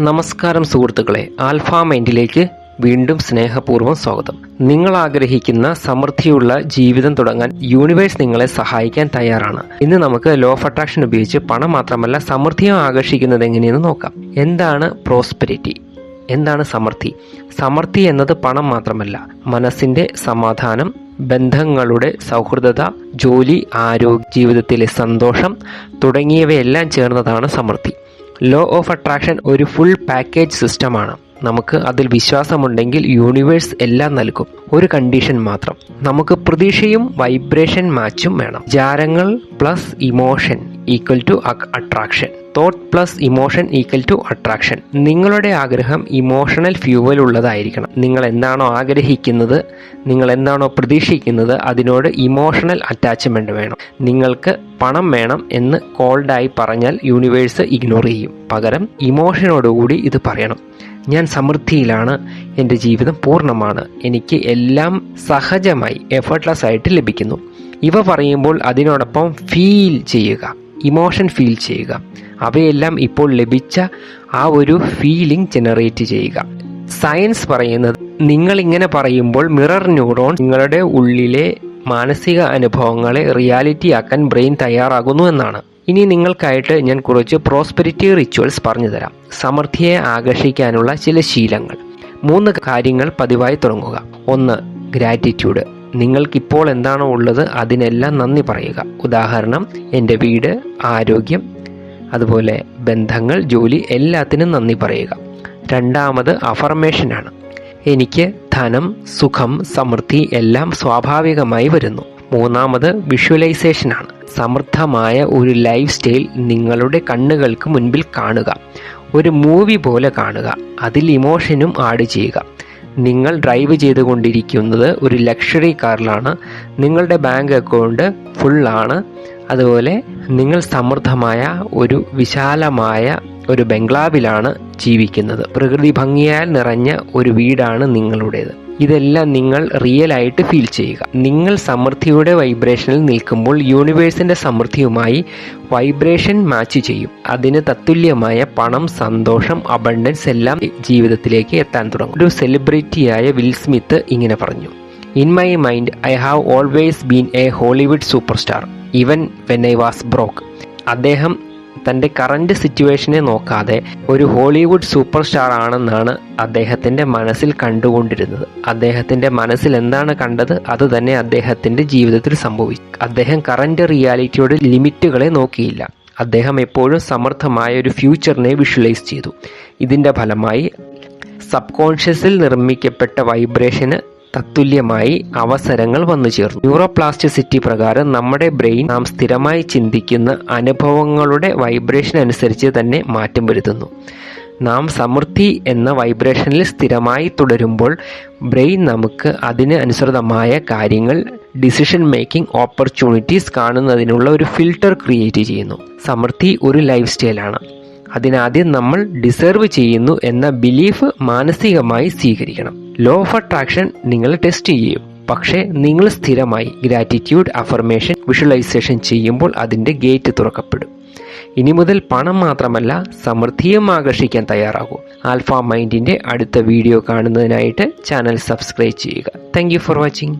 നമസ്കാരം സുഹൃത്തുക്കളെ ആൽഫ മൈൻഡിലേക്ക് വീണ്ടും സ്നേഹപൂർവം സ്വാഗതം. നിങ്ങൾ ആഗ്രഹിക്കുന്ന സമൃദ്ധിയുള്ള ജീവിതം തുടങ്ങാൻ യൂണിവേഴ്സ് നിങ്ങളെ സഹായിക്കാൻ തയ്യാറാണ്. ഇന്ന് നമുക്ക് ലോ ഓഫ് അട്രാക്ഷൻ ഉപയോഗിച്ച് പണം മാത്രമല്ല സമൃദ്ധിയും ആകർഷിക്കുന്നത് എങ്ങനെയെന്ന് നോക്കാം. എന്താണ് പ്രോസ്പെരിറ്റി എന്താണ് സമൃദ്ധി? സമൃദ്ധി എന്നത് പണം മാത്രമല്ല മനസ്സിന്റെ സമാധാനം ബന്ധങ്ങളുടെ സൗഹൃദത ജോലി ആരോഗ്യ ജീവിതത്തിലെ സന്തോഷം തുടങ്ങിയവയെല്ലാം ചേർന്നതാണ് സമൃദ്ധി. ലോ ഓഫ് അട്രാക്ഷൻ ഒരു ഫുൾ പാക്കേജ് സിസ്റ്റമാണ് നമുക്ക് അതിൽ വിശ്വാസമുണ്ടെങ്കിൽ യൂണിവേഴ്സ് എല്ലാം നൽകും. ഒരു കണ്ടീഷൻ മാത്രം. നമുക്ക് പ്രതീക്ഷയും വൈബ്രേഷൻ മാച്ചും വേണം. ജാരങ്ങൾ plus emotion equal to attraction thought plus emotion equal to attraction നിങ്ങളുടെ ആഗ്രഹം ഇമോഷണൽ ഫ്യൂവൽ ഉള്ളതായിരിക്കണം. നിങ്ങൾ എന്താണോ ആഗ്രഹിക്കുന്നത് നിങ്ങൾ എന്താണോ പ്രതീക്ഷിക്കുന്നത് അതിനോട് ഇമോഷണൽ അറ്റാച്ച്മെന്റ് വേണം. നിങ്ങൾക്ക് പണം വേണം എന്ന് കോൾഡായി പറഞ്ഞാൽ യൂണിവേഴ്സ് ഇഗ്നോർ ചെയ്യും. പകരം ഇമോഷനോടുകൂടി ഇത് പറയണം. ഞാൻ സമൃദ്ധിയിലാണ് എന്റെ ജീവിതം പൂർണമാണ്. എനിക്ക് എല്ലാം സഹജമായി എഫർട്ട്ലെസ് ആയിട്ട് ലഭിക്കുന്നു. ഇവ പറയുമ്പോൾ അതിനോടൊപ്പം ഫീൽ ചെയ്യുക. ഇമോഷൻ ഫീൽ ചെയ്യുക. അവയെല്ലാം ഇപ്പോൾ ലഭിച്ച ആ ഒരു ഫീലിംഗ് ജനറേറ്റ് ചെയ്യുക. സയൻസ് പറയുന്നത് നിങ്ങൾ ഇങ്ങനെ പറയുമ്പോൾ മിറർ ന്യൂറോൺ നിങ്ങളുടെ ഉള്ളിലെ മാനസിക അനുഭവങ്ങളെ റിയാലിറ്റി ആക്കാൻ ബ്രെയിൻ തയ്യാറാകുന്നു എന്നാണ്. ഇനി നിങ്ങൾക്കായിട്ട് ഞാൻ കുറച്ച് പ്രോസ്പെരിറ്റി റിച്വൽസ് പറഞ്ഞുതരാം. സമൃദ്ധിയെ ആകർഷിക്കാനുള്ള ചില ശീലങ്ങൾ. മൂന്ന് കാര്യങ്ങൾ പതിവായി തുടങ്ങുക. ഒന്ന് ഗ്രാറ്റിറ്റ്യൂഡ് നിങ്ങൾക്കിപ്പോൾ എന്താണോ ഉള്ളത് അതിനെല്ലാം നന്ദി പറയുക. ഉദാഹരണം എന്റെ വീട് ആരോഗ്യം അതുപോലെ ബന്ധങ്ങൾ ജോലി എല്ലാത്തിനും നന്ദി പറയുക. രണ്ടാമത് അഫർമേഷനാണ് എനിക്ക് ധനം സുഖം സമൃദ്ധി എല്ലാം സ്വാഭാവികമായി വരുന്നു. മൂന്നാമത് വിഷ്വലൈസേഷനാണ് സമൃദ്ധമായ ഒരു ലൈഫ് സ്റ്റൈൽ നിങ്ങളുടെ കണ്ണുകൾക്ക് മുൻപിൽ കാണുക. ഒരു മൂവി പോലെ കാണുക. അതിൽ ഇമോഷനും ആഡ് ചെയ്യുക. നിങ്ങൾ ഡ്രൈവ് ചെയ്തുകൊണ്ടിരിക്കുന്നത് ഒരു ലക്ഷറി കാറിലാണ്. നിങ്ങളുടെ ബാങ്ക് അക്കൗണ്ട് ഫുള്ളാണ് അതുപോലെ നിങ്ങൾ സമൃദ്ധമായ ഒരു വിശാലമായ ഒരു ബംഗ്ലാവിലാണ് ജീവിക്കുന്നത്. പ്രകൃതി ഭംഗിയാൽ നിറഞ്ഞ ഒരു വീടാണ് നിങ്ങളുടേത്. ഇതെല്ലാം നിങ്ങൾ റിയൽ ആയിട്ട് ഫീൽ ചെയ്യുക. നിങ്ങൾ സമൃദ്ധിയുടെ വൈബ്രേഷനിൽ നിൽക്കുമ്പോൾ യൂണിവേഴ്സിന്റെ സമൃദ്ധിയുമായി വൈബ്രേഷൻ മാച്ച് ചെയ്യും. അതിന് തത്തുല്യമായ പണം സന്തോഷം അബണ്ടൻസ് എല്ലാം ജീവിതത്തിലേക്ക് എത്താൻ തുടങ്ങും. ഒരു സെലിബ്രിറ്റിയായ വിൽ സ്മിത്ത് ഇങ്ങനെ പറഞ്ഞു. In my mind I have always been a Hollywood super star even when I was broke അദ്ദേഹം തന്റെ കറന്റ് സിറ്റുവേഷനെ നോക്കാതെ ഒരു ഹോളിവുഡ് സൂപ്പർ സ്റ്റാർ ആണെന്നാണ് അദ്ദേഹത്തിന്റെ മനസ്സിൽ കണ്ടുകൊണ്ടിരുന്നത്. അദ്ദേഹത്തിന്റെ മനസ്സിൽ എന്താണ് കണ്ടത്? അത് തന്നെ അദ്ദേഹത്തിന്റെ ജീവിതത്തിൽ സംഭവിച്ചു. അദ്ദേഹം കറന്റ് റിയാലിറ്റിയുടെ ലിമിറ്റുകളെ നോക്കിയില്ല. അദ്ദേഹം എപ്പോഴും സമർത്ഥമായ ഒരു ഫ്യൂച്ചറിനെ വിഷ്വലൈസ് ചെയ്തു. ഇതിന്റെ ഫലമായി സബ് കോൺഷ്യസിൽ നിർമ്മിക്കപ്പെട്ട വൈബ്രേഷന് തത്തുല്യമായി അവസരങ്ങൾ വന്നു ചേർന്നു. ന്യൂറോപ്ലാസ്റ്റിസിറ്റി പ്രകാരം നമ്മുടെ ബ്രെയിൻ നാം സ്ഥിരമായി ചിന്തിക്കുന്ന അനുഭവങ്ങളുടെ വൈബ്രേഷൻ അനുസരിച്ച് തന്നെ മാറ്റം വരുത്തുന്നു. നാം സമൃദ്ധി എന്ന വൈബ്രേഷനിൽ സ്ഥിരമായി തുടരുമ്പോൾ ബ്രെയിൻ നമുക്ക് അതിന് അനുസൃതമായ കാര്യങ്ങൾ ഡിസിഷൻ മേക്കിംഗ് ഓപ്പർച്യൂണിറ്റീസ് കാണുന്നതിനുള്ള ഒരു ഫിൽട്ടർ ക്രിയേറ്റ് ചെയ്യുന്നു. സമൃദ്ധി ഒരു ലൈഫ് സ്റ്റൈലാണ് അതിനാദ്യം നമ്മൾ ഡിസേർവ് ചെയ്യുന്നു എന്ന ബിലീഫ് മാനസികമായി സ്വീകരിക്കണം. ലോ ഓഫ് അട്രാക്ഷൻ നിങ്ങൾ ടെസ്റ്റ് ചെയ്യും. പക്ഷേ നിങ്ങൾ സ്ഥിരമായി ഗ്രാറ്റിറ്റ്യൂഡ് അഫർമേഷൻ വിഷ്വലൈസേഷൻ ചെയ്യുമ്പോൾ അതിന്റെ ഗേറ്റ് തുറക്കപ്പെടും. ഇനി മുതൽ പണം മാത്രമല്ല സമൃദ്ധിയും ആകർഷിക്കാൻ തയ്യാറാകൂ. ആൽഫ മൈൻഡിന്റെ അടുത്ത വീഡിയോ കാണുന്നതിനായിട്ട് ചാനൽ സബ്സ്ക്രൈബ് ചെയ്യുക. Thank for watching